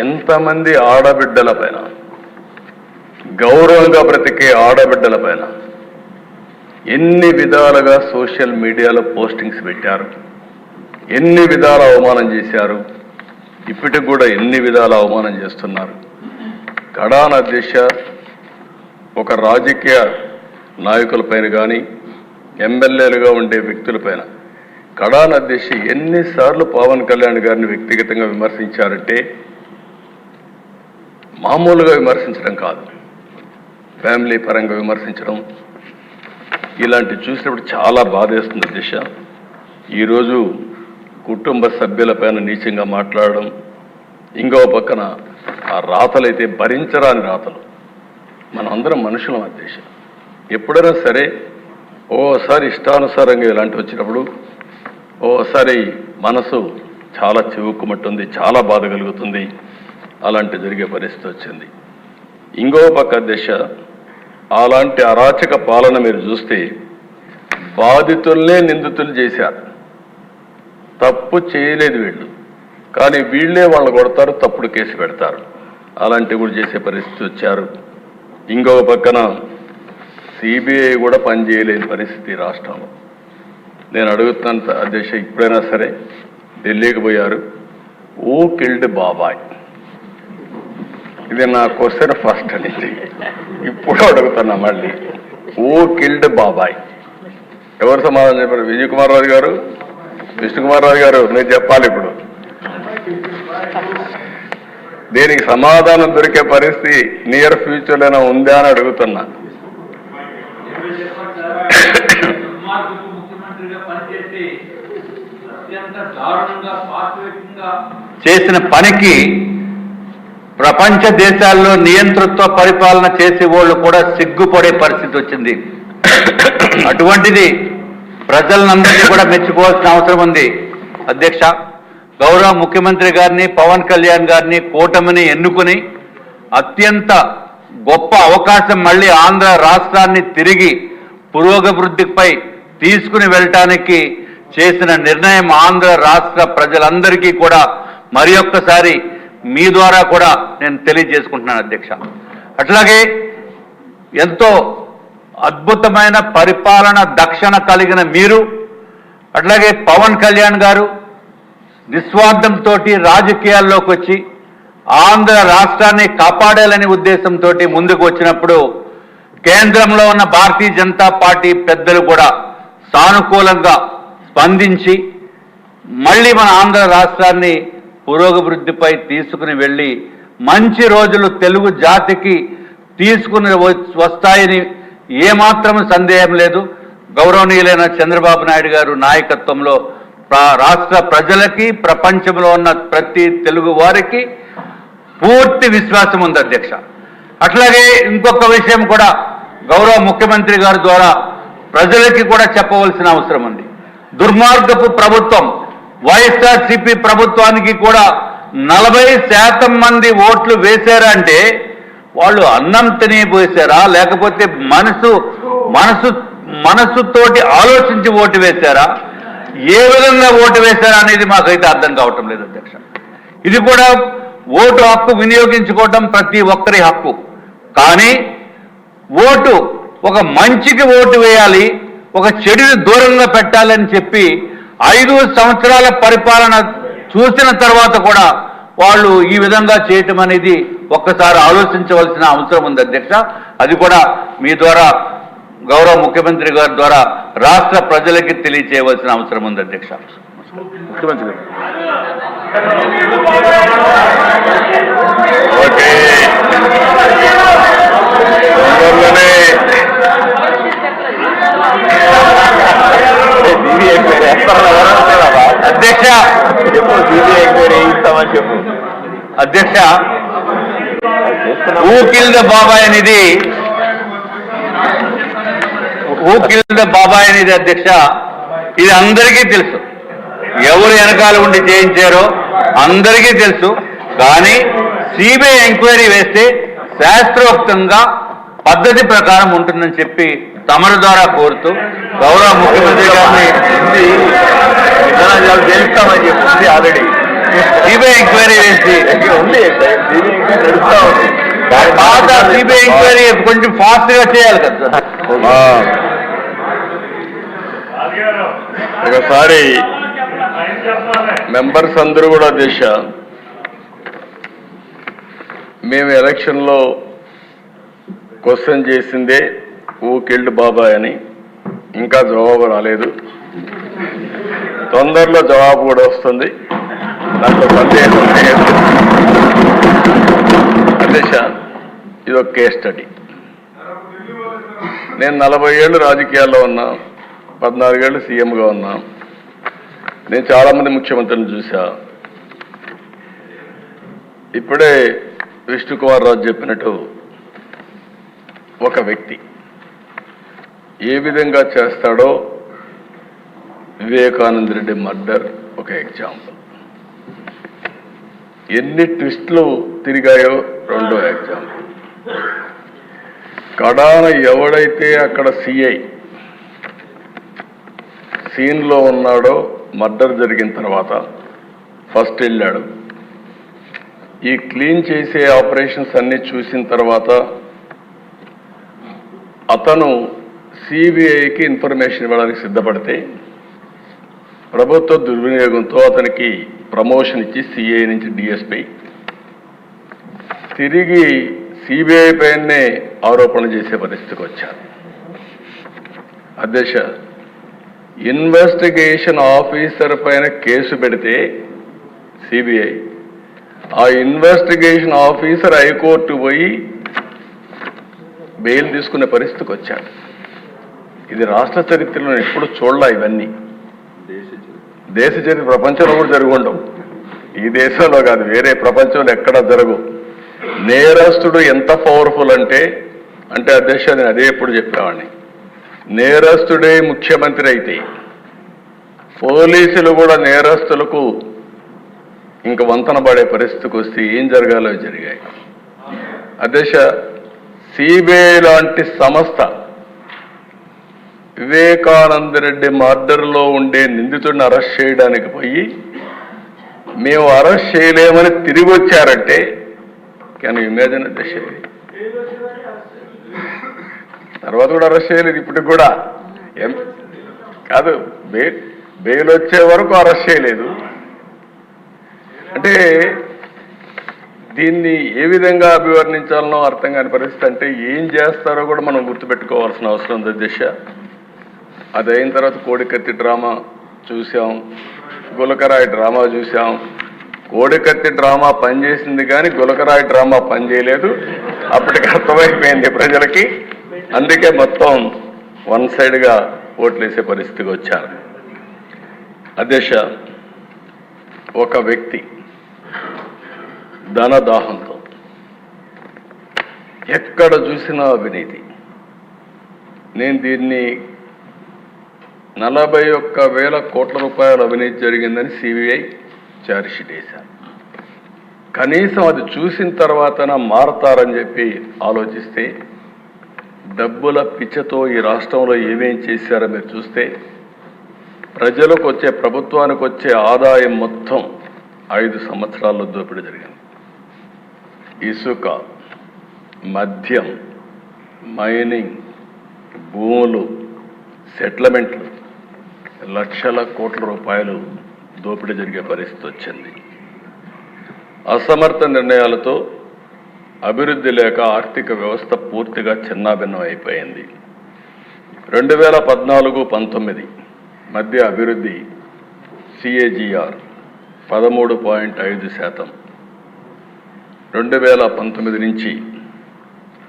ఎంతమంది ఆడబిడ్డల పైన గౌరవంగా బ్రతికే ఆడబిడ్డల పైన ఎన్ని విధాలుగా సోషల్ మీడియాలో పోస్టింగ్స్ పెట్టారు ఎన్ని విధాల అవమానం చేశారు ఇప్పటికి కూడా ఎన్ని విధాల అవమానం చేస్తున్నారు. కడాన దిశ ఒక రాజకీయ నాయకులపైన కానీ ఎమ్మెల్యేలుగా ఉండే వ్యక్తులపైన కడాన దిశ ఎన్నిసార్లు పవన్ కళ్యాణ్ గారిని వ్యక్తిగతంగా విమర్శించారంటే మామూలుగా విమర్శించడం కాదు. ఫ్యామిలీ పరంగా విమర్శించడం ఇలాంటి చూసినప్పుడు చాలా బాధేస్తుంది దిశ. ఈరోజు కుటుంబ సభ్యులపైన నీచంగా మాట్లాడడం ఇంకో పక్కన ఆ రాతలైతే భరించరాని రాతలు. మనం అందరం మనుషులం అధ్యక్ష ఎప్పుడైనా సరే ఓసారి ఇష్టానుసారంగా ఇలాంటి వచ్చినప్పుడు ఓసారి మనసు చాలా చివుక్కుమట్టుంది చాలా బాధ కలుగుతుంది. అలాంటి జరిగే పరిస్థితి వచ్చింది. ఇంకో పక్క దిశ అలాంటి అరాచక పాలన మీరు చూస్తే బాధితుల్నే నిందితులు చేశారు. తప్పు చేయలేదు వీళ్ళు. కానీ వీళ్ళే వాళ్ళని కొడతారు తప్పుడు కేసు పెడతారు. అలాంటివి కూడా చేసే పరిస్థితి వచ్చారు. ఇంకొక పక్కన సిబిఐ కూడా పనిచేయలేని పరిస్థితి రాష్ట్రంలో. నేను అడుగుతున్నాను అధ్యక్ష ఇప్పుడైనా సరే ఢిల్లీకి పోయారు. ఓ కిల్డ్ బాబాయ్. ఇది నా క్వశ్చన్ ఫస్ట్ అనేది ఇప్పుడు అడుగుతున్నా మళ్ళీ. ఓ కిల్డ్ బాబాయ్ ఎవరు సమాధానం చెప్పారు? విజయ్ కుమార్ రాజు గారు? విష్ణుకుమార్ రాజు గారు నేను చెప్పాలి ఇప్పుడు. దీనికి సమాధానం దొరికే పరిస్థితి నియర్ ఫ్యూచర్లోనే ఉందా అని అడుగుతున్నా. చేసిన పనికి ప్రపంచ దేశాల్లో నియంతృత్వ పరిపాలన చేసే వాళ్ళు కూడా సిగ్గుపడే పరిస్థితి వచ్చింది. అటువంటిది ప్రజలందరినీ కూడా మెచ్చుకోవాల్సిన అవసరం ఉంది. అధ్యక్ష గౌరవ ముఖ్యమంత్రి గారిని పవన్ కళ్యాణ్ గారిని కూటమిని ఎన్నుకుని అత్యంత గొప్ప అవకాశం మళ్ళీ ఆంధ్ర రాష్ట్రాన్ని తిరిగి పురోగభివృద్ధిపై తీసుకుని వెళ్ళటానికి చేసిన నిర్ణయం ఆంధ్ర రాష్ట్ర ప్రజలందరికీ కూడా మరి ఒక్కసారి మీ ద్వారా కూడా నేను తెలియజేసుకుంటున్నాను అధ్యక్ష. అట్లాగే ఎంతో అద్భుతమైన పరిపాలన దక్షణ కలిగిన మీరు అట్లాగే పవన్ కళ్యాణ్ గారు నిస్వార్థంతో రాజకీయాల్లోకి వచ్చి ఆంధ్ర రాష్ట్రాన్ని కాపాడాలనే ఉద్దేశంతో ముందుకు వచ్చినప్పుడు కేంద్రంలో ఉన్న భారతీయ జనతా పార్టీ పెద్దలు కూడా సానుకూలంగా స్పందించి మళ్ళీ మన ఆంధ్ర రాష్ట్రాన్ని పురోగభివృద్ధిపై తీసుకుని వెళ్ళి మంచి రోజులు తెలుగు జాతికి తీసుకుని వస్తాయని ఏమాత్రం సందేహం లేదు. గౌరవనీయులైన చంద్రబాబు నాయుడు గారు నాయకత్వంలో రాష్ట్ర ప్రజలకి ప్రపంచంలో ఉన్న ప్రతి తెలుగు వారికి పూర్తి విశ్వాసం ఉంది అధ్యక్ష. అట్లాగే ఇంకొక విషయం కూడా గౌరవ ముఖ్యమంత్రి గారి ద్వారా ప్రజలకి కూడా చెప్పవలసిన అవసరం ఉంది. దుర్మార్గపు ప్రభుత్వం వైఎస్ఆర్సిపి ప్రభుత్వానికి కూడా నలభై శాతం మంది ఓట్లు వేశారంటే వాళ్ళు అన్నం తినిపోసారా లేకపోతే మనసు మనసు మనసుతోటి ఆలోచించి ఓటు వేశారా? ఏ విధంగా ఓటు వేశారా అనేది మాకైతే అర్థం కావటం లేదు అధ్యక్ష. ఇది కూడా ఓటు హక్కు వినియోగించుకోవటం ప్రతి ఒక్కరి హక్కు. కానీ ఓటు ఒక మంచికి ఓటు వేయాలి ఒక చెడుని దూరంగా పెట్టాలని చెప్పి ఐదు సంవత్సరాల పరిపాలన చూసిన తర్వాత కూడా వాళ్ళు ఈ విధంగా చేయటం అనేది ఒక్కసారి ఆలోచించవలసిన అవసరం ఉంది అధ్యక్ష. అది కూడా మీ ద్వారా గౌరవ ముఖ్యమంత్రి గారి ద్వారా రాష్ట్ర ప్రజలకి తెలియచేయవలసిన అవసరం ఉంది అధ్యక్ష. ముఖ్యమంత్రి గారు. ఓకే తొందరలోనే సిబిఐ ఎంక్వైరీ వేస్తామని ఎవరు అంటున్నారా? అధ్యక్ష చెప్పు సిబిఐ ఎంక్వైరీ ఇస్తామని చెప్పు అధ్యక్ష. చేస్తున్నాం. ద బాబాయ్ అనేది ఊకిల్ద ద బాబాయ్ అనేది అధ్యక్ష? ఇది అందరికీ తెలుసు. ఎవరు వెనకాల ఉండి చేయించారో అందరికీ తెలుసు. కానీ సిబిఐ ఎంక్వైరీ వేస్తే శాస్త్రోక్తంగా పద్ధతి ప్రకారం ఉంటుందని చెప్పి తమరు ద్వారా కోరుతూ గౌరవ ముఖ్యమంత్రి గారిని ఉంది చెప్పింది ఆల్రెడీ సిబిఐ ఎంక్వైరీ వేసి ఉంది సిబిఐ ఎంక్వైరీ నడుస్తా ఉంది. దాని పాత సిబిఐ ఎంక్వైరీ కొంచెం ఫాస్ట్గా చేయాలి కదా. ఒకసారి మెంబర్స్ అందరూ కూడా దిశ మేము ఎలక్షన్లో క్వశ్చన్ చేసిందే ఊ కిల్డ్ బాబాయ్ అని. ఇంకా జవాబు రాలేదు. తొందరలో జవాబు కూడా వస్తుంది. దాంట్లో సందేహం లేదు అధ్యక్ష ఇది ఒక కేస్ స్టడీ నేను నలభై ఏళ్ళు రాజకీయాల్లో ఉన్నా పద్నాలుగేళ్ళు సీఎంగా ఉన్నా నేను చాలామంది ముఖ్యమంత్రిని ముఖ్యమంత్రులను చూసా. ఇప్పుడే విష్ణుకుమార్ రాజు చెప్పినట్టు ఒక వ్యక్తి ఏ విధంగా చేస్తాడో వివేకానంద రెడ్డి మర్డర్ ఒక ఎగ్జాంపుల్. ఎన్ని ట్విస్టులు తిరిగాయో రెండో ఎగ్జాంపుల్. కడాన ఎవడైతే అక్కడ సిఐ సీన్లో ఉన్నాడో మర్డర్ జరిగిన తర్వాత ఫస్ట్ వెళ్ళాడు. ఈ క్లీన్ చేసే ఆపరేషన్స్ అన్ని చూసిన తర్వాత అతను సిబిఐకి ఇన్ఫర్మేషన్ ఇవ్వడానికి సిద్ధపడితే ప్రభుత్వ దుర్వినియోగంతో అతనికి ప్రమోషన్ ఇచ్చి సిఐ నుంచి డిఎస్పై తిరిగి సిబిఐ పైనే ఆరోపణ చేసే పరిస్థితికి వచ్చారు. అధ్యక్ష ఇన్వెస్టిగేషన్ ఆఫీసర్ పైన కేసు పెడితే సిబిఐ ఆ ఇన్వెస్టిగేషన్ ఆఫీసర్ హైకోర్టు పోయి బెయిల్ తీసుకునే పరిస్థితికి వచ్చాడు. ఇది రాష్ట్ర చరిత్రలో ఎప్పుడు చూడలా ఇవన్నీ. దేశ చరిత్ర ప్రపంచంలో కూడా జరిగి ఈ దేశంలో కాదు వేరే ప్రపంచంలో ఎక్కడ జరగవు నేరస్తుడు ఎంత పవర్ఫుల్ అంటే అంటే అధ్యక్ష నేను అదే ఎప్పుడు చెప్పేవాడిని. నేరస్తుడే ముఖ్యమంత్రి అయితే పోలీసులు కూడా నేరస్తులకు ఇంక వంతన పడే పరిస్థితికి వస్తే ఏం జరగాలో జరిగాయి. అధ్యక్ష సిబిఐ లాంటి సంస్థ వివేకానంద రెడ్డి మర్డర్లో ఉండే నిందితుడిని అరెస్ట్ చేయడానికి పోయి మేము అరెస్ట్ చేయలేమని తిరిగి వచ్చారంటే కెన్ ఇమేజిన్ అధ్యక్ష తర్వాత కూడా అరెస్ట్ చేయలేదు ఇప్పటికి కూడా. ఎం కాదు బే బెయిల్ వచ్చే వరకు అరెస్ట్ చేయలేదు. అంటే దీన్ని ఏ విధంగా అభివర్ణించాలనో అర్థం కాని పరిస్థితి అంటే ఏం చేస్తారో కూడా మనం గుర్తుపెట్టుకోవాల్సిన అవసరం ఉంది దిశ. అది అయిన తర్వాత కోడికత్తి డ్రామా చూసాం గులకరాయి డ్రామా చూసాం కోడికత్తి డ్రామా పనిచేసింది కానీ గులకరాయి డ్రామా పనిచేయలేదు. అప్పటికి అర్థమైపోయింది ప్రజలకి. అందుకే మొత్తం వన్ సైడ్గా ఓట్లేసే పరిస్థితికి వచ్చారు. అధ్యక్ష ఒక వ్యక్తి ధనదాహంతో ఎక్కడ చూసినా అవినీతి. నేను దీన్ని నలభై ఒక్క వేల కోట్ల రూపాయల అవినీతి జరిగిందని సిబిఐ ఛార్జ్షీట్ వేశారు కనీసం అది చూసిన తర్వాతన మారతారని చెప్పి ఆలోచిస్తే డబ్బుల పిచ్చతో ఈ రాష్ట్రంలో ఏమేం చేశారో మీరు చూస్తే ప్రజలకు వచ్చే ప్రభుత్వానికి వచ్చే ఆదాయం మొత్తం ఐదు సంవత్సరాల్లో దోపిడీ జరిగింది. ఇసుక మద్యం మైనింగ్ భూములు సెటిల్మెంట్లు లక్షల కోట్ల రూపాయలు దోపిడీ జరిగే పరిస్థితి వచ్చింది. అసమర్థ నిర్ణయాలతో అభివృద్ధి లేక ఆర్థిక వ్యవస్థ పూర్తిగా చిన్నాభిన్నం అయిపోయింది. రెండు వేల పద్నాలుగు పంతొమ్మిది మధ్య అభివృద్ధి సిఏజిఆర్ పదమూడు పాయింట్ ఐదు శాతం. రెండు వేల పంతొమ్మిది నుంచి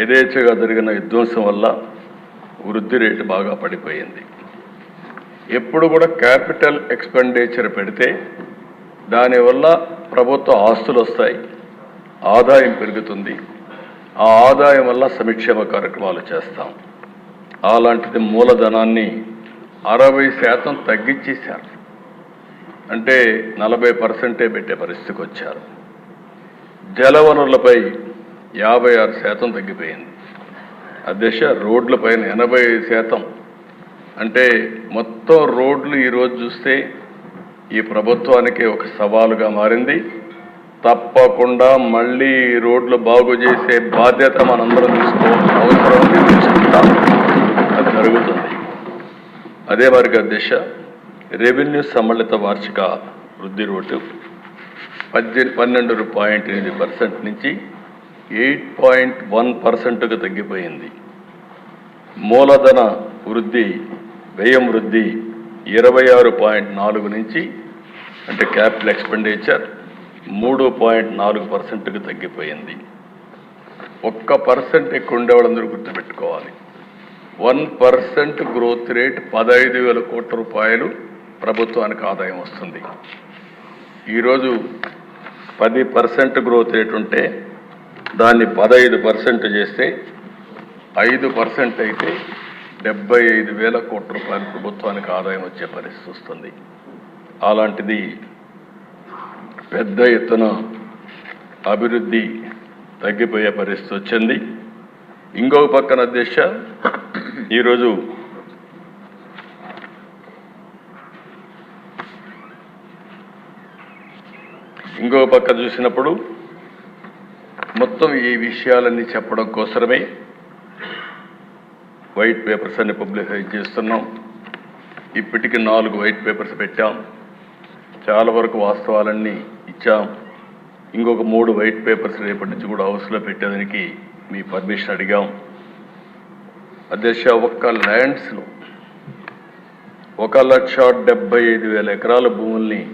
యథేచ్ఛగా జరిగిన విధ్వంసం వల్ల వృద్ధి రేటు బాగా పడిపోయింది. ఎప్పుడు కూడా క్యాపిటల్ ఎక్స్పెండిచర్ పెడితే దానివల్ల ప్రభుత్వ ఆస్తులు వస్తాయి. ఆదాయం పెరుగుతుంది. ఆ ఆదాయం వల్ల సంక్షేమ కార్యక్రమాలు చేస్తాం. అలాంటిది మూలధనాన్ని అరవై శాతం తగ్గించేశారు. అంటే నలభై పర్సెంటే పెట్టే పరిస్థితికి వచ్చారు. జలవనరులపై యాభై ఆరు శాతం తగ్గిపోయింది. అధ్యక్ష రోడ్లపైన ఎనభై శాతం అంటే మొత్తం రోడ్లు ఈరోజు చూస్తే ఈ ప్రభుత్వానికి ఒక సవాలుగా మారింది. తప్పకుండా మళ్ళీ రోడ్లు బాగు చేసే బాధ్యత మనందరం తీసుకోవాల్సిన అవసరం తీసుకుంటాం అది జరుగుతుంది. అదే మరిగ దిశ రెవెన్యూ సమ్మిళిత వార్షిక వృద్ధి రోడ్డు పద్దె పన్నెండు పాయింట్ ఎనిమిది పర్సెంట్ నుంచి ఎయిట్ పాయింట్ వన్ పర్సెంట్కు తగ్గిపోయింది. మూలధన వృద్ధి వ్యయం వృద్ధి ఇరవై ఆరు పాయింట్ నాలుగు నుంచి అంటే క్యాపిటల్ ఎక్స్పెండిచర్ మూడు పాయింట్ నాలుగు పర్సెంట్కి తగ్గిపోయింది. ఒక్క పర్సెంట్ ఎక్కువ ఉండేవాళ్ళందరూ గుర్తుపెట్టుకోవాలి. వన్ పర్సెంట్ గ్రోత్ రేట్ పదహైదు వేల కోట్ల రూపాయలు ప్రభుత్వానికి ఆదాయం వస్తుంది. ఈరోజు పది పర్సెంట్ గ్రోత్ రేట్ ఉంటే దాన్ని పదహైదు పర్సెంట్ చేస్తే ఐదు పర్సెంట్ అయితే డెబ్బై ఐదు వేల కోట్ల రూపాయలు ప్రభుత్వానికి ఆదాయం వచ్చే పరిస్థితి వస్తుంది. అలాంటిది పెద్ద ఎత్తున అభివృద్ధి తగ్గిపోయే పరిస్థితి వచ్చింది. ఇంకొక పక్కన దిశ ఈరోజు ఇంకొక పక్క చూసినప్పుడు మొత్తం ఈ విషయాలన్నీ చెప్పడం కోసమే వైట్ పేపర్స్ అన్ని పబ్లిసైజ్ చేస్తున్నాం. ఇప్పటికి నాలుగు వైట్ పేపర్స్ పెట్టాం. చాలా వరకు వాస్తవాలన్నీ ఇచ్చాం. ఇంకొక మూడు వైట్ పేపర్స్ రేపటి నుంచి కూడా హౌస్లో పెట్టేదానికి మీ పర్మిషన్ అడిగాం. అధ్యక్ష ఒక్క ల్యాండ్స్లో ఒక లక్ష డెబ్బై ఐదు వేల ఎకరాల భూముల్ని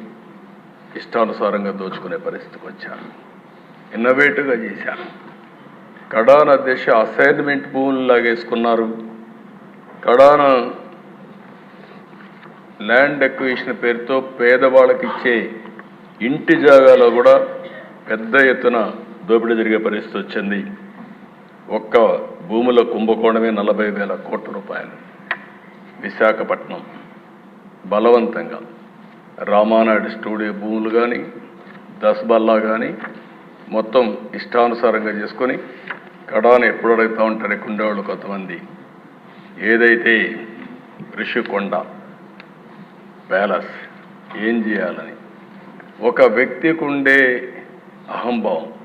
ఇష్టానుసారంగా దోచుకునే పరిస్థితికి వచ్చాను. ఇన్నోవేటివ్గా చేశాను. కడాన్ అధ్యక్ష అసైన్మెంట్ భూములు లాగేసుకున్నారు కడాన ల్యాండ్ ఎక్విజిషన్ పేరుతో పేదవాళ్ళకి ఇచ్చే ఇంటి జాగాలో కూడా పెద్ద ఎత్తున దోపిడీ జరిగే పరిస్థితి వచ్చింది. ఒక్క భూముల కుంభకోణమే నలభై వేల కోట్ల రూపాయలు. విశాఖపట్నం బలవంతంగా రామానాయుడు స్టూడియో భూములు కానీ దస్బల్లా కానీ మొత్తం ఇష్టానుసారంగా చేసుకొని కడాను ఎప్పుడు అడుగుతూ ఉంటారు ఇక్కడ ఉండేవాళ్ళు కొంతమంది. ఏదైతే ఋషికొండ ప్యాలెస్ ఏం చేయాలని? ఒక వ్యక్తికి ఉండే అహంభావం.